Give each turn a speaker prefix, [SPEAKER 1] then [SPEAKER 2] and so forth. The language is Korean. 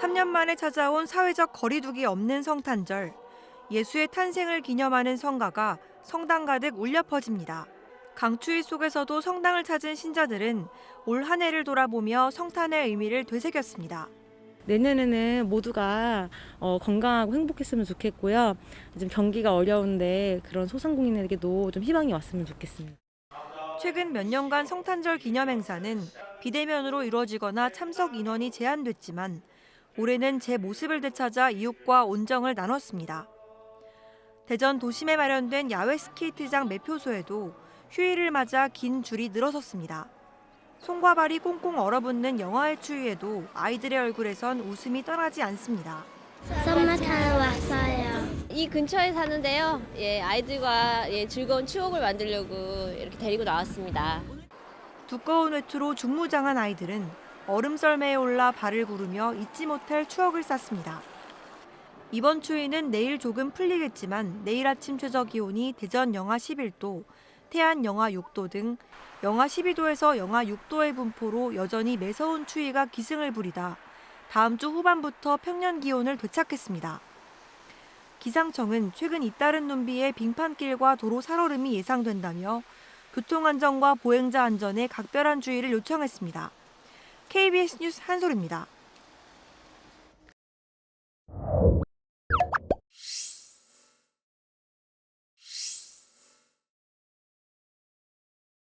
[SPEAKER 1] 3년 만에 찾아온 사회적 거리두기 없는 성탄절. 예수의 탄생을 기념하는 성가가 성당 가득 울려 퍼집니다. 강추위 속에서도 성당을 찾은 신자들은 올 한 해를 돌아보며 성탄의 의미를 되새겼습니다.
[SPEAKER 2] 내년에는 모두가 어, 건강하고 행복했으면 좋겠고요. 좀 경기가 어려운데 그런 소상공인에게도 좀 희망이 왔으면 좋겠습니다.
[SPEAKER 1] 최근 몇 년간 성탄절 기념 행사는 비대면으로 이루어지거나 참석 인원이 제한됐지만 올해는 제 모습을 되찾아 이웃과 온정을 나눴습니다. 대전 도심에 마련된 야외 스케이트장 매표소에도 휴일을 맞아 긴 줄이 늘어섰습니다. 손과 발이 꽁꽁 얼어붙는 영하의 추위에도 아이들의 얼굴에선 웃음이 떠나지 않습니다.
[SPEAKER 3] 썸머 타러 왔어요.
[SPEAKER 4] 이 근처에 사는데요. 예, 아이들과 예, 즐거운 추억을 만들려고 이렇게 데리고 나왔습니다.
[SPEAKER 1] 두꺼운 외투로 중무장한 아이들은 얼음 썰매에 올라 발을 구르며 잊지 못할 추억을 쌓습니다. 이번 추위는 내일 조금 풀리겠지만 내일 아침 최저 기온이 대전 영하 11도, 태안 영하 6도 등 영하 12도에서 영하 6도의 분포로 여전히 매서운 추위가 기승을 부리다 다음 주 후반부터 평년 기온을 되찾겠습니다. 기상청은 최근 잇따른 눈비에 빙판길과 도로 살얼음이 예상된다며 교통안전과 보행자 안전에 각별한 주의를 요청했습니다. KBS 뉴스 한솔입니다.